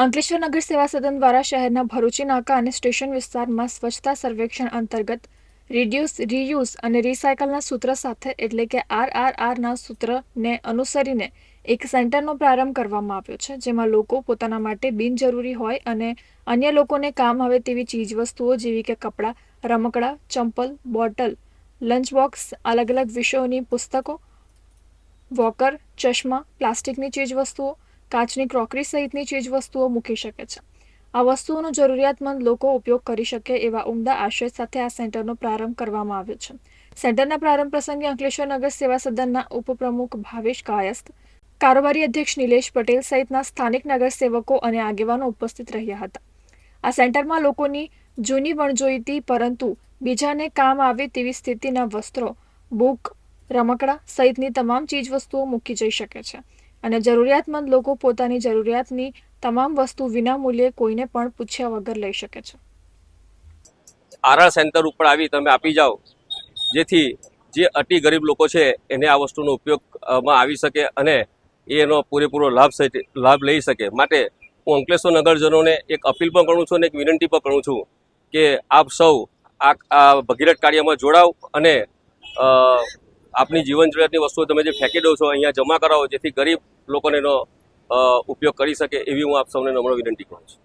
અંકલેશ્વર નગર સેવા સદન દ્વારા શહેરના ભરૂચી, નાકા અને સ્ટેશન વિસ્તારમાં સ્વચ્છતા સર્વેક્ષણ અંતર્ગત રિડ્યુસ, રીયુઝ અને રિસાયકલના સૂત્ર સાથે, એટલે કે આરઆરઆરના સૂત્રને અનુસરીને એક સેન્ટરનો પ્રારંભ કરવામાં આવ્યો છે, જેમાં લોકો પોતાના માટે બિનજરૂરી હોય અને અન્ય લોકોને કામ આવે તેવી ચીજવસ્તુઓ જેવી કે કપડાં, રમકડાં, ચંપલ, બોટલ લંચ બોક્સ અલગ અલગ વિષયોની પુસ્તકો, વોકર, ચશ્મા, પ્લાસ્ટિકની ચીજવસ્તુઓ કાચની ક્રોકરી સહિતની ચીજવસ્તુઓ મૂકી શકે છે. આ વસ્તુઓનો જરૂરિયાતમંદ લોકો ઉપયોગ કરી શકે એવા ઉમદા આશય સાથે આ સેન્ટરનો પ્રારંભ કરવામાં આવ્યો છે. સેન્ટરના પ્રારંભ પ્રસંગે અંકલેશ્વર નગર સેવા સદનના ઉપપ્રમુખ ભાવેશ કાયસ્થ, કારોબારી અધ્યક્ષ નિલેશ પટેલ સહિતના સ્થાનિક નગરસેવકો અને આગેવાનો ઉપસ્થિત રહ્યા હતા. આ સેન્ટરમાં લોકોની જૂની વણજોઈતી, પરંતુ બીજાને કામ આવે તેવી સ્થિતિના વસ્ત્રો, બુક, રમકડા સહિતની તમામ ચીજવસ્તુઓ મૂકી જઈ શકે છે. અને જરૂરિયાતમંદ લોકો પોતાની જરૂરિયાતની તમામ વસ્તુ વિનામૂલ્યે કોઈને પણ પૂછ્યા વગર લઈ શકે છે. આરઆર સેન્ટર ઉપર આવી તમે આપી જાઓ, જેથી જે અતિ ગરીબ લોકો છે એને આ વસ્તુનો ઉપયોગમાં આવી શકે અને એનો પૂરેપૂરો લાભ લાભ લઈ શકે. માટે હું અંકલેશ્વર નગરજનોને એક અપીલ પણ કરું છું અને એક વિનંતી પણ કરું છું કે આપ સૌ આ ભગીરથ કાર્યમાં જોડાવ અને આપની જીવન જરૂરિયાતની વસ્તુઓ તમે જે ફેંકી દો છો, અહીંયા જમા કરાવો જેથી ગરીબ લોકોને એનો ઉપયોગ કરી શકે એવી હું આપ સૌને નમ્ર વિનંતી કરું છું.